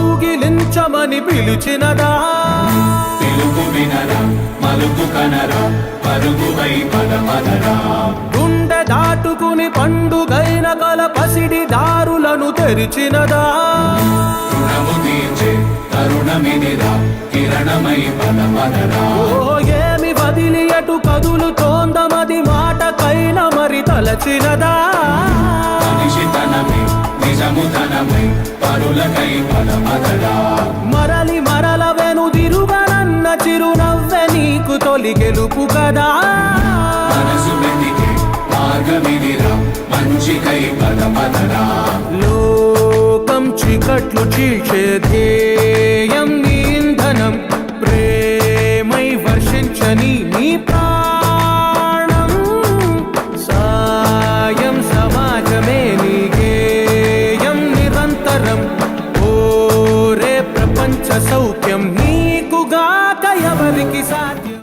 రమ్మని పిలిచినదా? పిలుపు వినరా మలుపు కనరా పరుగువై పదమదరా గుండె దాటుకుని పండుగైన కల పసిడి దారులను తెరిచినదా? రుణము తీర్చే తరుణమిదిరా కిరణమై పదమదరా ఓ ఏమి వదిలి అటు కదులుతోందమది మాటకైన మరి తలచినదా? మనిషితనమే నిజముతనమై పరులకై పదమదరా మరలి మరల వెనుదిరుగనన్న చిరునవ్వె నీకు తొలి గెలుపు కదా. మనసు వెతికే మార్గమిదిరా మంచికై పదమదరా లోకం చికట్లు చీల్చే ధ్యేయం నీ ఇంధనం ప్రేమై వర్షించని సౌఖ్యం నీకుగా ఎవరికి సాధ్యం?